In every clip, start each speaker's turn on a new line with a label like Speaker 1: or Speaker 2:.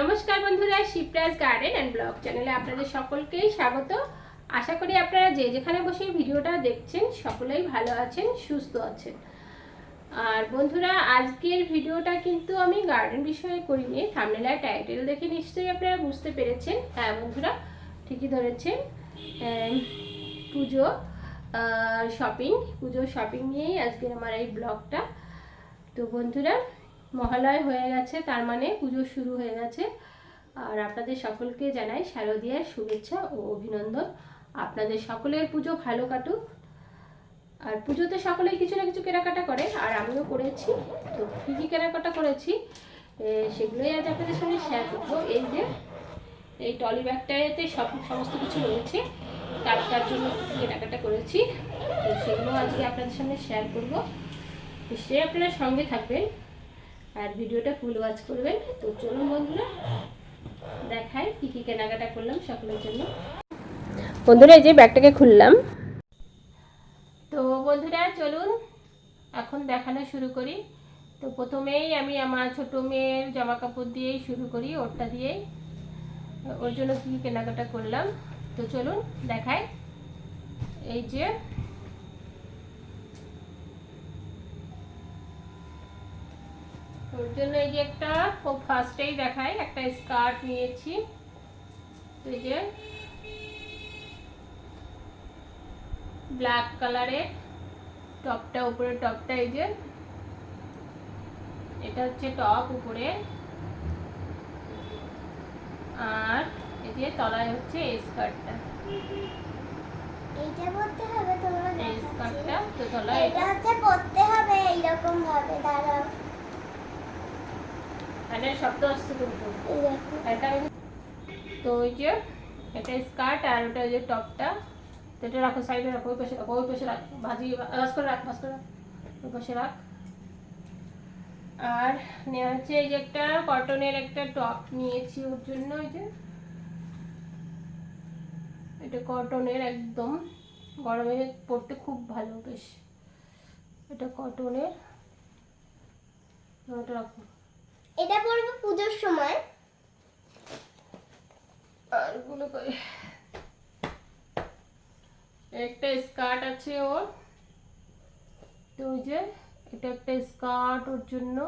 Speaker 1: নমস্কার বন্ধুরা, Shivraj garden and blog চ্যানেলে আপনাদের সকলকেই স্বাগত। আশা করি আপনারা যে যেখানে বসে ভিডিওটা দেখছেন, সকলেই ভালো আছেন, সুস্থ আছেন। আর বন্ধুরা, আজকের ভিডিওটা কিন্তু আমি গার্ডেন বিষয়ে করিনি থামনেল আর টাইটেল দেখে নিশ্চয়ই আপনারা বুঝতে পেরেছেন। হ্যাঁ বন্ধুরা, ঠিকই ধরেছেন। পুজো শপিং পুজো শপিং নিয়েই আজকের আমার এই ব্লগটা তো বন্ধুরা মহালয় হয়ে গেছে, তার মানে পুজো শুরু হয়ে গেছে। আর আপনাদের সকলকে জানাই শারদীয়ার শুভেচ্ছা ও অভিনন্দন। আপনাদের সকলের পুজো ভালো কাটুক। আর পুজোতে সকলেই কিছু না কিছু কেনাকাটা করে, আর আমিও করেছি। তো কী কী কেনাকাটা করেছি সেগুলোই আজ আপনাদের সঙ্গে শেয়ার করব। এই যে, এই টলি ব্যাগটাতে সব, সমস্ত কিছু রয়েছে, তার তার জন্য কেনাকাটা করেছি, তো সেগুলো আজকে আপনাদের সঙ্গে শেয়ার করব। নিশ্চয়ই আপনারা সঙ্গে থাকবেন। আর ভিডিওটা ফুল ওয়াচ করবেন। তো চলুন বন্ধুরা, দেখাই কি কি কেনাকাটা করলাম সকলের জন্য। বন্ধুরা, এই যে ব্যাগটাকে খুললাম। তো বন্ধুরা, চলুন, এখন দেখানো শুরু করি। তো প্রথমেই আমি আমার ছোট মেয়ের জামা কাপড় দিয়েই শুরু করি, ওরটা দিয়েই। ওর জন্য কী কী কেনাকাটা করলাম। তো চলুন, দেখাই। এই যে ওর জন্য এই যে একটা খুব ফার্স্টেই দেখাই একটা স্কার্ট নিয়েছি। এই যে ব্ল্যাক কালারের টপটা উপরে টপটা এই যে। এটা হচ্ছে টপ উপরে। আর এই যে তলায় হচ্ছে এই স্কার্টটা।
Speaker 2: এইটা পড়তে হবে তোমরা
Speaker 1: এই স্কার্টটা তো তলায়
Speaker 2: এটা
Speaker 1: এটা
Speaker 2: হচ্ছে পড়তে হবে এইরকম ভাবে দাঁড়াও।
Speaker 1: মানে শব্দ আসছে কিন্তু। তো ওই যে এটা স্কার্ট আর ওটা ওই যে টপটা তো এটা রাখো সাইডে রাখো ওই পাশে রাখো ওই পাশে রাখ ভাজি বাস করে রাখ বাস করে রাখ ওই পাশে রাখ। আর নেওয়া হচ্ছে এই যে একটা কটনের একটা টপ নিয়েছি ওর জন্য ওই যে। এটা কটনের একদম গরমে পরতে খুব ভালো বেশ। এটা কটনের ওটা রাখো।
Speaker 2: এটা পড়বে পুজোর সময়।
Speaker 1: আরগুলো একটা স্কার্ট আছে ওর। তো ওই যে এটা একটা স্কার্ট ওর জন্য।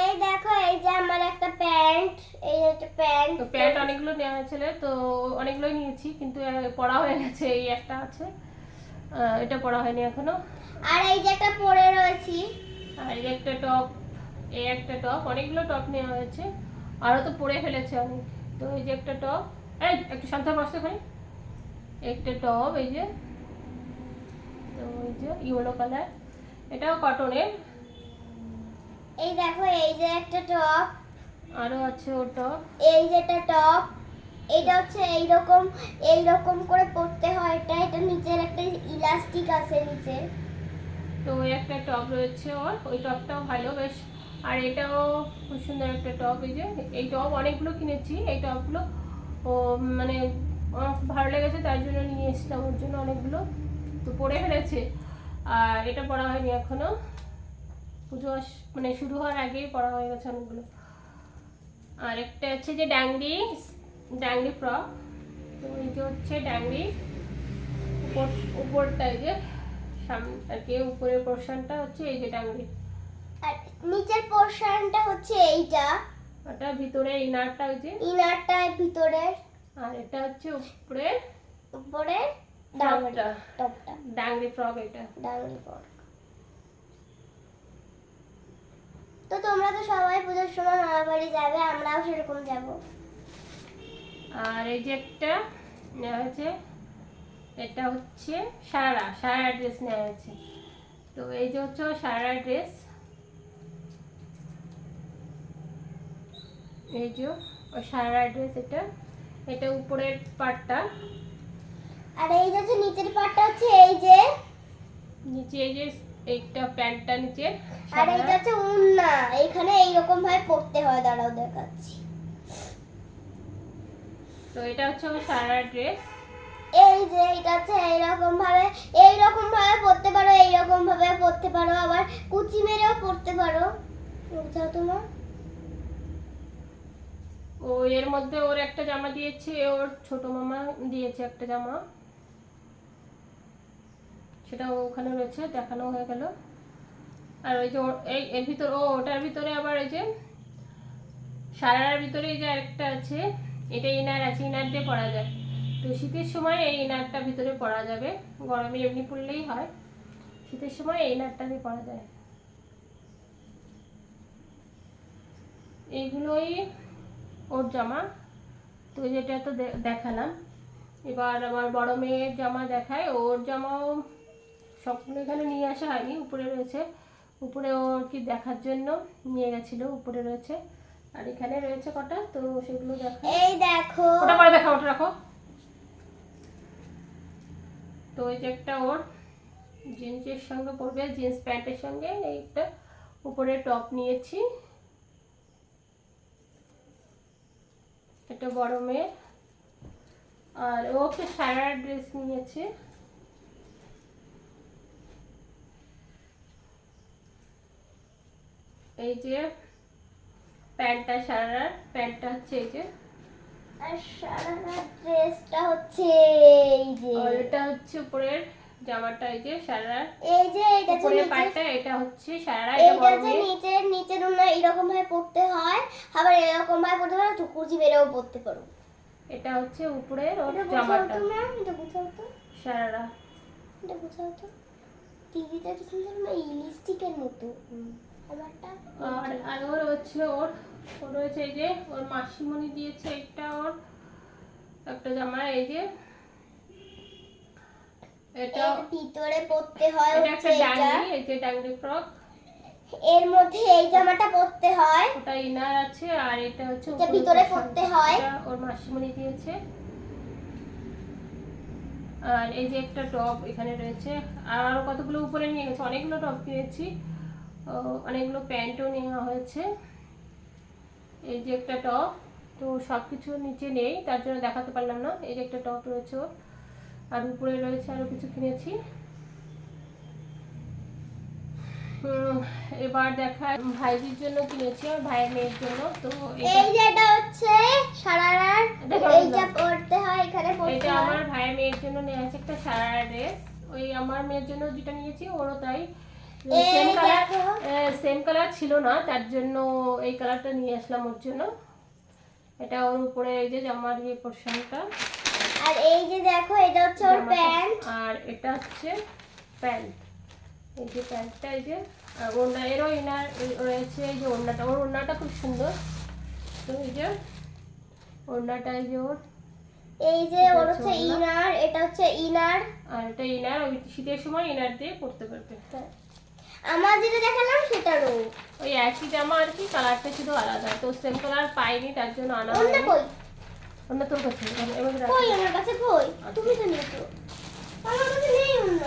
Speaker 2: এই দেখো এই যে আমার একটা প্যান্ট এই একটা প্যান্ট।
Speaker 1: তো প্যান্ট অনেকগুলো নেওয়া হয়েছিল তো অনেকগুলোই নিয়েছি কিন্তু পরা হয়ে গেছে এই একটা আছে। এটা পড়া হয়নি এখনও।
Speaker 2: আর এই যে একটা পরে রয়েছি।
Speaker 1: আর এই একটা টপ এই একটা টপ অনেকগুলো টপ নেওয়া হয়েছে। আরও তো পরে ফেলেছে অনেক। তো এই যে একটা টপ এই একটু শান্ত বসতে পারি? একটা টপ এই যে তো এই যে ইয়েলো কালার এটাও কটনের
Speaker 2: এই দেখো এই যে একটা টপ।
Speaker 1: আরও আছে ও টপ।
Speaker 2: এই যে একটা টপ এটা হচ্ছে এইরকম এইরকম করে পড়তে হয়। এটা এটা নিচের একটা ইলাস্টিক আছে নিচে।
Speaker 1: তো ওই একটা টপ রয়েছে ওর, ওই টপটাও ভালো বেশ। আর এটাও খুব সুন্দর একটা টপ, এই যে, এই টপ অনেকগুলো কিনেছি, এই টপগুলো, ও মানে আমার খুব ভালো লেগেছে, তার জন্য নিয়ে এসেছিলাম ওর জন্য অনেকগুলো, তো পরে ফেলেছে। আর এটা পরা হয়নি এখনও পুজো মানে শুরু হওয়ার আগেই পরা হয়ে গেছে অনেকগুলো। আর একটা হচ্ছে যে ড্যাংরি ড্যাংরি ফ্রক, তো এই যে হচ্ছে ড্যাংরি উপর উপরটা এই যে সামনে আর কি উপরের পোর্শনটা হচ্ছে এই যে ডাংরি
Speaker 2: আর নিচের পোর্শনটা হচ্ছে এইটা।
Speaker 1: ওটা ভিতরে ইনারটা ওই যে।
Speaker 2: ইনারটা ভিতরের।
Speaker 1: আর এটা হচ্ছে উপরের
Speaker 2: উপরে ডাংরি
Speaker 1: টপটা ডাংরি ফ্রক এটা।
Speaker 2: ডাংরি পর তো তোমরা তো সবাই পুজোর সময় মামা বাড়ি যাবে আমরাও সেরকম যাব।
Speaker 1: আর এই যে একটা নেওয়া হয়েছে এটা হচ্ছে সারা সারা ড্রেস নেওয়া হয়েছে। তো এই যে হচ্ছে সারা ড্রেস। এই যে ওর সারা ড্রেস এটা এটা উপরের পার্টটা
Speaker 2: আর এই যে নিচের পাটটা হচ্ছে এই যে
Speaker 1: নিচে এই যে এইটা প্যান্টটা নিচে
Speaker 2: আর এইটা হচ্ছে উন্না এইখানে এইরকম ভাবে পড়তে হয় দাঁড়াও দেখাচ্ছি।
Speaker 1: তো এটা হচ্ছে আমার সারা ড্রেস।
Speaker 2: এই যে এটা হচ্ছে এইরকম ভাবে এইরকম ভাবে পড়তে পারো, এইরকম ভাবে পড়তে পারো, আবার কুচি মেরেও পড়তে পারো। বুঝাও তোমার?
Speaker 1: ও, এর মধ্যে ওর একটা জামা দিয়েছে, ওর ছোট মামা দিয়েছে একটা জামা। সেটা ওখানে রয়েছে, দেখানো হয়ে গেল। আর ওই যে এই, এর ভিতর, ও, ওটার ভিতরে আবার এই যে সারার ভিতরে এই যে আরেকটা আছে এটা ইনার আছে, ইনার দিয়ে পরা যায়। তো শীতের সময় এই ইনারটা ভিতরে পরা যাবে। গরমে এমনি পরলেই হয়। শীতের সময় এই ইনারটা দিয়ে পরা যায়। এইগুলোই ওর জামা। তো যেটা তো দেখালাম। এবার আমার বড় মেয়ের জামা দেখায়। ওর জামাও সবগুলো এখানে নিয়ে আসা হয়নি উপরে রয়েছে। উপরে ওর কি দেখার জন্য নিয়ে গেছিল উপরে রয়েছে। আর এখানে রয়েছে কটা তো সেগুলো দেখা
Speaker 2: এই দেখো।
Speaker 1: ওটা পরে দেখা ওটা রাখো। তো ওই যে একটা ওর জিন্সের সঙ্গে পরবে, জিন্স প্যান্টের সঙ্গে এই একটা উপরে টপ নিয়েছি। এটা বড় মেয়ে। আর ও একটা সারা ড্রেস নিয়েছে। এই যে প্যান্টটা সারা প্যান্টটা হচ্ছে এই যে
Speaker 2: আর সারারা ড্রেসটা হচ্ছে এই যে।
Speaker 1: এটা হচ্ছে উপরের জামাটা এই যে সারা
Speaker 2: এই যে এটা
Speaker 1: উপরের পাটটা এটা হচ্ছে সারা এটা বড়
Speaker 2: হচ্ছে
Speaker 1: মেয়ে।
Speaker 2: নিচের নিচের এরকম ভাবে পড়তে হয় আবার এরকম ভাবে পড়তে পারো কুচি বেরেও পড়তে পারো।
Speaker 1: এটা হচ্ছে উপরের ওর জামাটা।
Speaker 2: এটা বুঝাও তো।
Speaker 1: সারা
Speaker 2: এটা বুঝাও তো। টিভিটা কি সুন্দর ইলিস্টিকের মতো। আমারটা
Speaker 1: আর আর ওর হচ্ছে ওর রয়েছে এই যে ওর মাসিমণি দিয়েছে একটা ওর একটা জামা এই যে। এটা
Speaker 2: ভিতরে পড়তে হয়
Speaker 1: এটা একটা ডাঙ্গি এই যে ডাঙ্গি ফ্রক।
Speaker 2: এর মধ্যে এই জামাটা পড়তে হয়।
Speaker 1: ওটা ইনার আছে আর এটা হচ্ছে
Speaker 2: এটা ভিতরে হয়।
Speaker 1: ওর মাসিমণি দিয়েছে। আর এই যে একটা টপ এখানে রয়েছে। আর আরও কতগুলো উপরে নিয়ে গেছে? অনেকগুলো টপ কিনেছি অনেকগুলো প্যান্টও নেওয়া হয়েছে। এই যে একটা টপ তো সব কিছু নিচে নেই তার জন্য দেখাতে পারলাম না। এই যে একটা টপ রয়েছে ওর। আর উপরে রয়েছে আরও কিছু কিনেছি। এবার দেখা ভাইজির জন্য কিনেছি আর ভাইয়ের মেয়ের জন্য। তো
Speaker 2: এই যে এটা হচ্ছে সারারার
Speaker 1: দেখো
Speaker 2: এইটা পড়তে হয় এখানে পড়তে
Speaker 1: এটা আমার ভাইয়ের মেয়ের জন্য নেওয়া আছে একটা সারা ড্রেস। ওই আমার মেয়ের জন্য যেটা নিয়েছি ওরও তাই।
Speaker 2: এই
Speaker 1: সেম কালার সেম কালার ছিল না তার জন্য এই কালারটা নিয়ে আসলাম ওর জন্য। এটা ওর উপরে এই যে জামার ইয়ে পোর্শনটা
Speaker 2: আর এই যে দেখো এটা হচ্ছে ওর প্যান্ট
Speaker 1: আর এটা হচ্ছে প্যান্ট এই যে প্যান্টটা এই যে আর ওড়না এরও ইনার রয়েছে এই যে ওড়নাটা। ওর ওড়নাটা খুব সুন্দর। তো এই যে ওড়নাটা এই যে ওর।
Speaker 2: এই যে ওর
Speaker 1: হচ্ছে
Speaker 2: হচ্ছে ইনার এটা হচ্ছে ইনার
Speaker 1: আর এটা ইনার ওই শীতের সময় ইনার দিয়ে পরতে পারবে।
Speaker 2: আমার যেটা দেখালাম সেটা সেটারও।
Speaker 1: ওই একই জামা আর কি কালারটা শুধু আলাদা। তো সেম কালার পাইনি তার জন্য আনা
Speaker 2: অন্য কই?
Speaker 1: অন্য তোর কাছে এবার-
Speaker 2: কই? আমার কাছে কই? তুমি তো নিয়েছো। আমার কাছে নেই অন্য।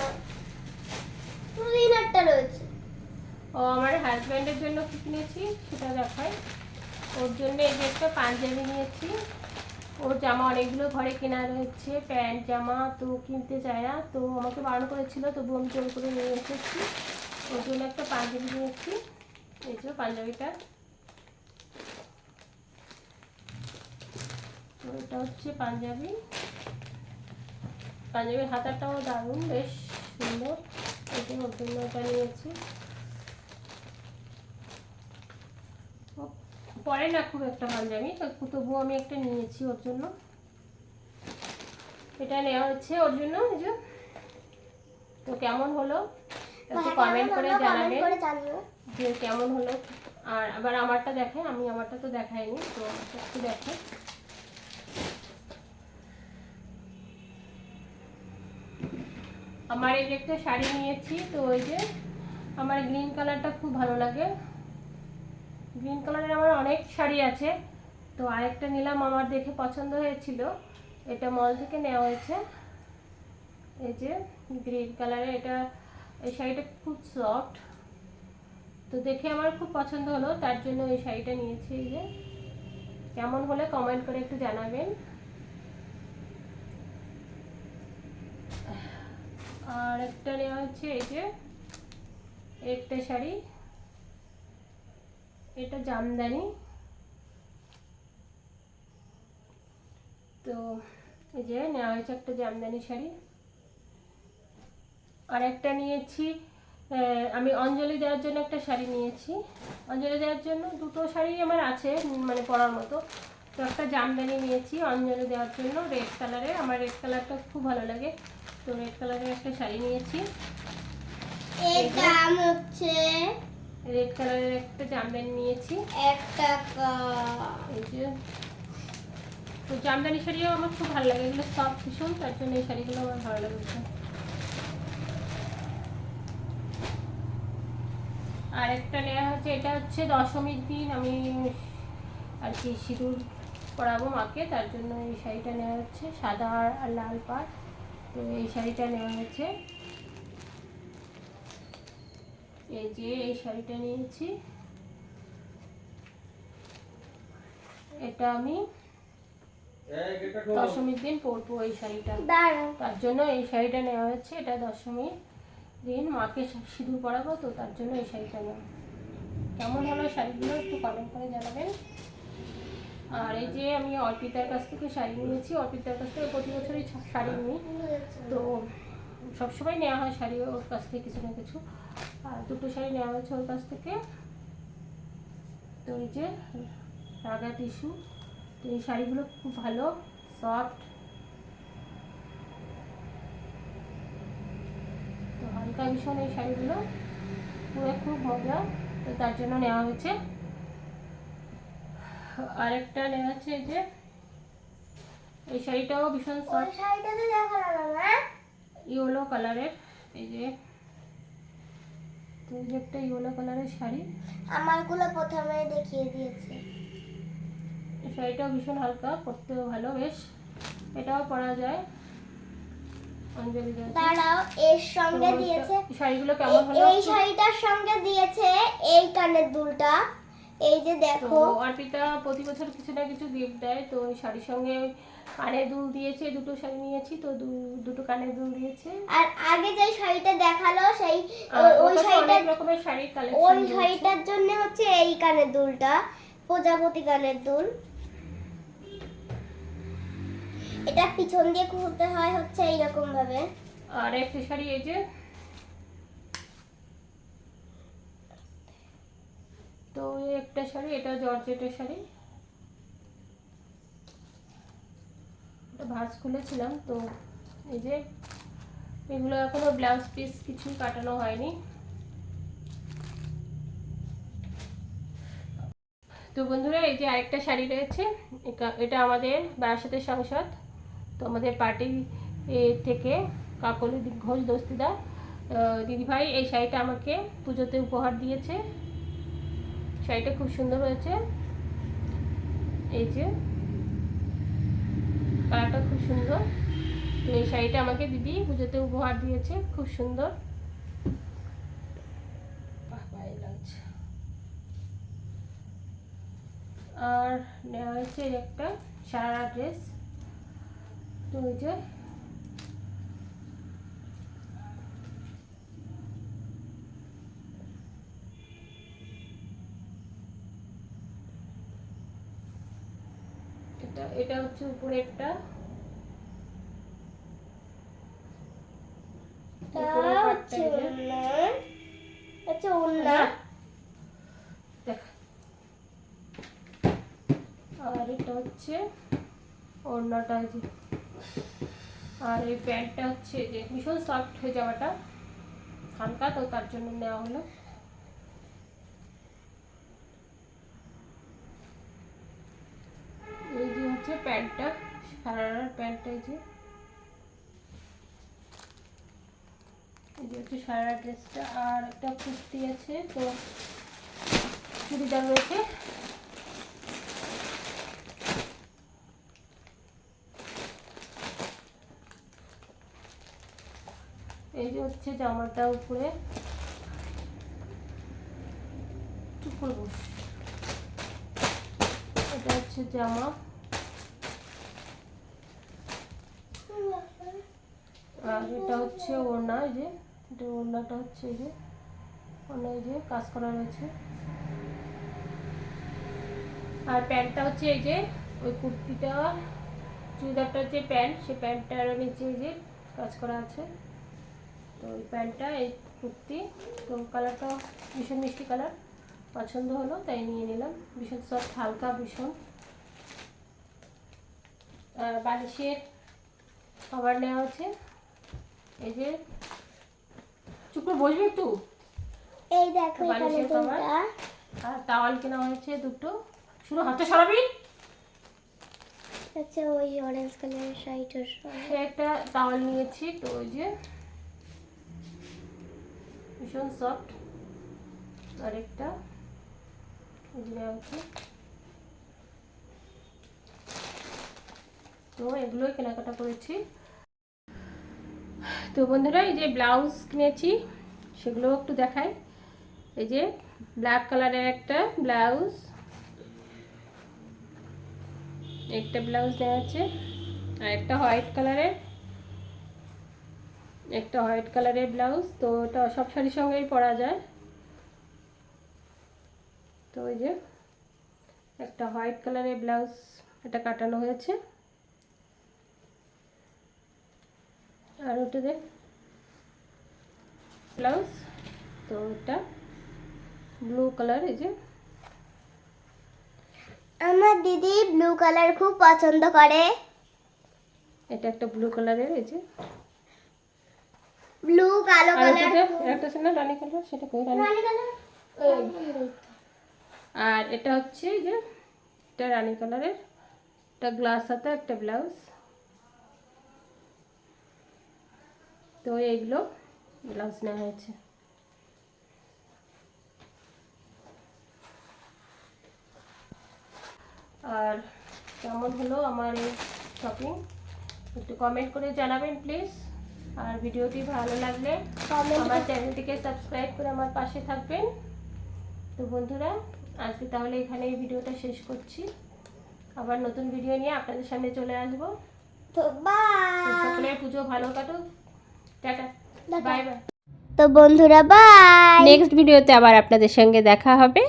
Speaker 2: শুধু ইনারটা রয়েছে।
Speaker 1: ও আমার হাজব্যান্ডের জন্য কি কিনেছি সেটা দেখাই। ওর জন্য এই যে একটা পাঞ্জাবি নিয়েছি। ওর জামা অনেকগুলো ঘরে কেনা রয়েছে প্যান্ট জামা তো কিনতে চায় না। তো আমাকে বারণ করেছিল তবু আমি জোর করে নিয়ে এসেছি। ওর জন্য একটা পাঞ্জাবি নিয়েছি এই যে পাঞ্জাবিটা। তো এটা হচ্ছে পাঞ্জাবি। পাঞ্জাবির হাতাটাও দারুণ, বেশ সুন্দর। এই যে ওর জন্য এটা নিয়েছি পরে না খুব একটা পাঞ্জাবি তবুও আমি একটা নিয়েছি ওর জন্য। এটা নেওয়া হচ্ছে ওর জন্য, এই তো কেমন হলো? একটু কমেন্ট করে
Speaker 2: করে
Speaker 1: যে কেমন হলো। আর আবার আমারটা আমি আমারটা তো দেখাইনি তো একটু আমার এই যে একটা শাড়ি নিয়েছি তো ওই যে আমার গ্রিন কালারটা খুব ভালো লাগে। গ্রিন কালারের আমার অনেক শাড়ি আছে তো আরেকটা নিলাম আমার দেখে পছন্দ হয়েছিল। এটা মল থেকে নেওয়া হয়েছে। এই যে গ্রিন কালারের এটা এই শাড়িটা খুব সফট তো দেখে আমার খুব পছন্দ হলো, তার জন্য এই শাড়িটা নিয়েছি যে। কেমন হলে কমেন্ট করে একটু জানাবেন। আর একটা নেওয়া হচ্ছে এই যে, একটা শাড়ি। এটা জামদানি। তো এই যে, নেওয়া হয়েছে একটা জামদানি শাড়ি। আর একটা নিয়েছি আমি অঞ্জলি দেওয়ার জন্য একটা শাড়ি নিয়েছি। অঞ্জলি দেওয়ার জন্য দুটো শাড়ি আমার আছে মানে পরার মতো। তো একটা জামদানি নিয়েছি অঞ্জলি দেওয়ার জন্য রেড কালারের আমার রেড কালারটা খুব ভালো লাগে। তো রেড কালারের একটা শাড়ি নিয়েছি।
Speaker 2: এর দাম হচ্ছে
Speaker 1: রেড কালারের একটা জামদানি নিয়েছি।
Speaker 2: এক টাকা।
Speaker 1: এই যে তো জামদানি শাড়িও আমার খুব ভালো লাগে। এগুলো সফট ভীষণ তার জন্য এই শাড়িগুলো আমার ভালো লাগে। আর একটা নেওয়া হচ্ছে এটা হচ্ছে দশমীর দিন আমি আর কি সিঁদুর পরাবো মাকে তার জন্য এই শাড়িটা নেওয়া হচ্ছে সাদা আর- আর লাল পাড়। তো এই শাড়িটা নেওয়া হচ্ছে। এই যে এই শাড়িটা নিয়েছি। এটা আমি দশমীর দিন পরবো এই শাড়িটা। তার জন্য এই শাড়িটা নেওয়া হচ্ছে এটা দশমীর। দিন মাকে সিঁদুর পরাবো তো তার জন্য এই শাড়িটা নেওয়া কেমন হলো শাড়িগুলো একটু কমেন্ট করে জানাবেন। আর এই যে আমি অর্পিতার কাছ থেকে শাড়ি নিয়েছি, অর্পিতার কাছ থেকে প্রতি বছরই শাড়ি নিই। তো সবসময় নেওয়া হয় শাড়ি ওর কাছ থেকে কিছু না কিছু। আর দুটো শাড়ি নেওয়া হয়েছে ওর কাছ থেকে। তো এই যে রাগা টিস্যু, তো এই শাড়িগুলো খুব ভালো সফট তো হালকা ভীষণ এই শাড়িগুলো পুরো খুব মজা। তো তার জন্য নেওয়া হয়েছে। আরেকটা নেওয়া হচ্ছে যে এই শাড়িটাও ভীষণ
Speaker 2: ওই
Speaker 1: সফট ইয়েলো কালারের এই যে। তো যে একটা ইয়েলো কালারের শাড়ি।
Speaker 2: আমারগুলো প্রথমে দেখিয়ে দিয়েছে।
Speaker 1: এই শাড়িটাও ভীষণ হালকা পরতেও ভালো বেশ। এটাও পরা যায়।
Speaker 2: দাঁড়াও এর সঙ্গে দিয়েছে
Speaker 1: শাড়িগুলো কেমন হলো?
Speaker 2: এই শাড়িটার সঙ্গে দিয়েছে এই কানের দুলটা। এই যে দেখো।
Speaker 1: অর্পিতা প্রতি বছর কিছু না কিছু গিফট দেয় তো ওই শাড়ির সঙ্গে কানের দুল দিয়েছে দুটো শাড়ি নিয়েছি তো দুটো কানের দুল দিয়েছে।
Speaker 2: আর আগে যে শাড়িটা দেখাল সেই ওই- শাড়িটা
Speaker 1: রকমের শাড়ির
Speaker 2: ওই শাড়িটার জন্য হচ্ছে এই কানের দুলটা প্রজাপতি কানের দুল। এটা পিছন দিয়ে খুলতে হয় হচ্ছে এইরকম ভাবে।
Speaker 1: আর একটা শাড়ি এই যে। তো একটা শাড়ি, এটা জর্জেটের শাড়ি। এটা ভাঁজ খুলেছিলাম, তো এই যে এগুলো এখনও ব্লাউজ পিস কিছু কাটানো হয়নি। তো বন্ধুরা, এই যে আরেকটা শাড়ি রয়েছে এটা আমাদের বারাসাতের সংসদ। তো আমাদের পার্টি থেকে কাকলি ঘোষ দস্তিদা আহ, দিদিভাই এই শাড়িটা আমাকে পুজোতে উপহার দিয়েছে। শাড়িটা খুব সুন্দর হয়েছে। এই যে কালারটা খুব সুন্দর। তো এই শাড়িটা আমাকে দিদি পুজোতে উপহার দিয়েছে খুব সুন্দর। আর নেওয়া হয়েছে একটা সারা ড্রেস তো ওই যে এটা এটা হচ্ছে।
Speaker 2: ওড়না
Speaker 1: দেখ। আর এটা হচ্ছে এই যে। আর এই প্যান্টটা হচ্ছে যে ভীষণ সফট হয়ে যাওয়াটা হালকা, তো তার জন্য নেওয়া হলো। এই যে হচ্ছে প্যান্টটা সারার প্যান্টটা এই যে। এই যে হচ্ছে সারা ড্রেসটা, আর একটা কুর্তি আছে, তো চুড়িদার রয়েছে। এই যে হচ্ছে জামাটা উপরে। এটা হচ্ছে জামা। আর এটা হচ্ছে ওড়না, এই যে। এটা ওড়নাটা হচ্ছে এই যে। ওড়না এই যে কাজ করা রয়েছে। আর প্যান্টটা হচ্ছে এই যে, ওই কুর্তিটা চুড়িদারটার যে প্যান্ট সেই প্যান্টটার নিচে এই যে কাজ করা আছে। তো ওই প্যান্টটা এই কুর্তি তো কালারটা ভীষণ মিষ্টি কালার পছন্দ হলো তাই নিয়ে নিলাম। ভীষণ সফট হালকা ভীষণ। আর বালিশের খাবার নেওয়া হচ্ছে। এই যে চুপ করে বসবে একটু?
Speaker 2: এই দেখো
Speaker 1: বালিশের cover? আর টাওয়াল কেনা হয়েছে দুটো। শুরু হাতটা সরাবি।
Speaker 2: আচ্ছা ওই অরেঞ্জ কালারের শাড়িটার
Speaker 1: একটা টাওয়াল নিয়েছি তো ওই যে ভীষণ সফট আর একটা তো এগুলোই কেনাকাটা করেছি। তো বন্ধুরা, এই যে ব্লাউজ কিনেছি সেগুলো একটু দেখাই। এই যে ব্ল্যাক কালারের একটা ব্লাউজ একটা ব্লাউজ দেওয়া আছে, আর একটা হোয়াইট কালারের একটা হোয়াইট কালারের ব্লাউজ তো ওটা সব শাড়ির সঙ্গেই পরা যায়। তো ওই যে একটা হোয়াইট কালারের ব্লাউজ এটা কাটানো হয়েছে। আর ওটা দেখ ব্লাউজ তো ওটা ব্লু কালার এই যে।
Speaker 2: আমার দিদি ব্লু কালার খুব পছন্দ করে।
Speaker 1: এটা একটা ব্লু কালারের এই যে।
Speaker 2: ব্লু কালো কালার
Speaker 1: একটা না রানী কালার সেটা কই রানী? আর এটা হচ্ছে যে এটা রানী কালারের এটা গ্লাস হাতে একটা ব্লাউজ তো এইগুলো ব্লাউজ নেওয়া হয়েছে। আর কেমন হলো আমার এই শপিং একটু কমেন্ট করে জানাবেন প্লিজ আর ভিডিওটি ভালো লাগলে আমার চ্যানেলটিকে সাবস্ক্রাইব করে আমার পাশে থাকবেন। তো বন্ধুরা আজকে তাহলে এখানে এই ভিডিওটা শেষ করছি। আবার নতুন ভিডিও নিয়ে আপনাদের সামনে চলে আসব।
Speaker 2: তো
Speaker 1: সকলের পুজো ভালো কাটুক।
Speaker 2: টাটা।
Speaker 1: বাই বাই
Speaker 2: তো বন্ধুরা বাই
Speaker 1: নেক্সট ভিডিওতে আবার আপনাদের সঙ্গে দেখা হবে।